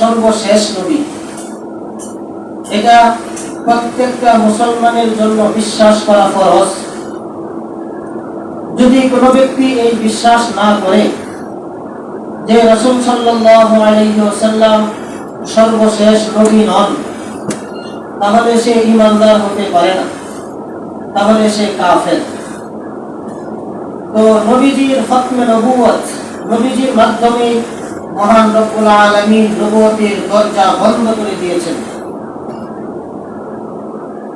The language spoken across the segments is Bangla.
সর্বশেষ নবী। এটা প্রত্যেকটা মুসলমানের জন্য বিশ্বাস করা যদি কোনো ব্যক্তি এই বিশ্বাস না করে যে রসুল সাল্লাল্লাহু আলাইহি ওয়াসাল্লাম সর্বশেষ নবী নন, তাহলে সে ইমানদার হতে পারে না। তাহলে সে কাফের। তো নবীজির খতমে নবুয়ত নবীজির মাধ্যমে মহান রব্বুল আলামিন নবুয়তের দরজা বন্ধ করে দিয়েছেন।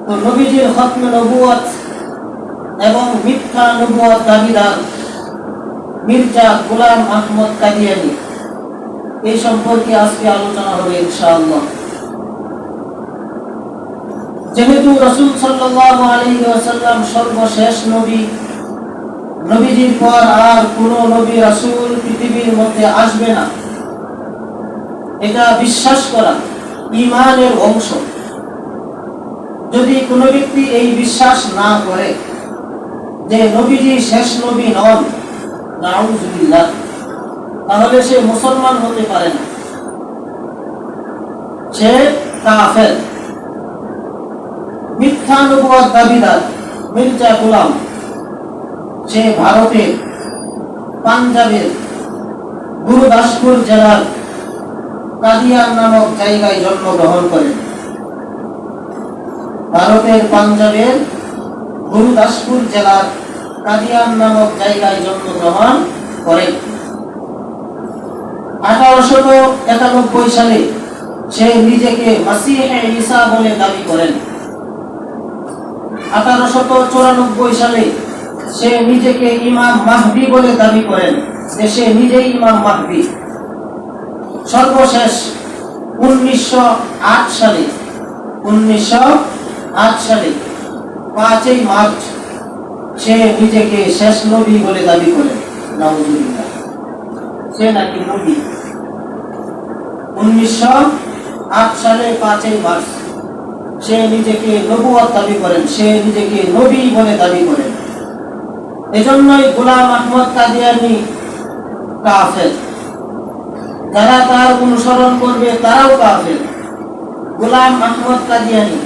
তো নবীজির খতমে নবুয়ত এবং মিথ্যা নবুয়ত দাবিদার মির্জা গোলাম আহমদ কাদিয়ানি, এই সম্পর্কে আজকে আলোচনা হবে ইনশাআল্লাহ। যেহেতু রসুল সাল্লাল্লাহু আলাইহি ওয়াসাল্লাম সর্বশেষ নবী, নবীজির পর আর কোন নবী রাসূল পৃথিবীর মধ্যে আসবে না। এটা বিশ্বাস করা ইমানের অংশ। যদি কোনো ব্যক্তি এই বিশ্বাস না করে যে নবীজি শেষ নবী নন, নাউজুবিল্লাহ, তাহলে সে মুসলমান হতে পারে না। সে কাফের। মিথ্যা নবুয়ার দাবিদার, মির্জা গোলাম, সে ভারতের, পাঞ্জাবের, গুরুদাসপুর জেলার কাদিয়ান নামক জায়গায় জন্মগ্রহণ করেন। ভারতের পাঞ্জাবের গুরুদাসপুর জেলার কাদিয়ান নামক জায়গায় জন্মগ্রহণ করেন। আঠারোশো একানব্বই সালে সে নিজেকে মাসিহে বলে দাবি করেন। আঠারোশত চুরানব্বই সালে সে নিজেকে ইমাম মাহদি বলে দাবি করেন সে নিজেই ইমাম মাহদি। সর্বশেষ উনিশশো আট সালে, উনিশশো আট সালে পাঁচই মার্চ সে নিজেকে শেষ নবী বলে দাবি করেন, নাউজুবিল্লাহ। সে নাকি নবী। উনিশশো আট সালে পাঁচই মার্চ সে নিজেকে নবুয়াত দাবি করেন, সে নিজেকে নবী বলে দাবি করেন। এজন্যই গোলাম আহমদ কাদিয়ানি কাফের। যারা তার অনুসরণ করবে তারাও কাফের। গোলাম আহমদ কাদিয়ানি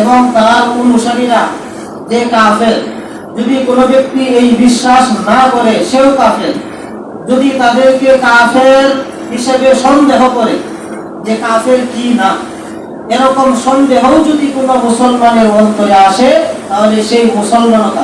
এবং তার অনুসারীরা যে কাফের, যদি কোনো ব্যক্তি এই বিশ্বাস না করে, সেও কাফের। যদি তাদেরকে কাফের হিসেবে সন্দেহ করে যে কাফের কি না, এরকম সন্দেহ যদি কোনো মুসলমানের অন্তরে আসে, তাহলে সেই মুসলমানও কাফের।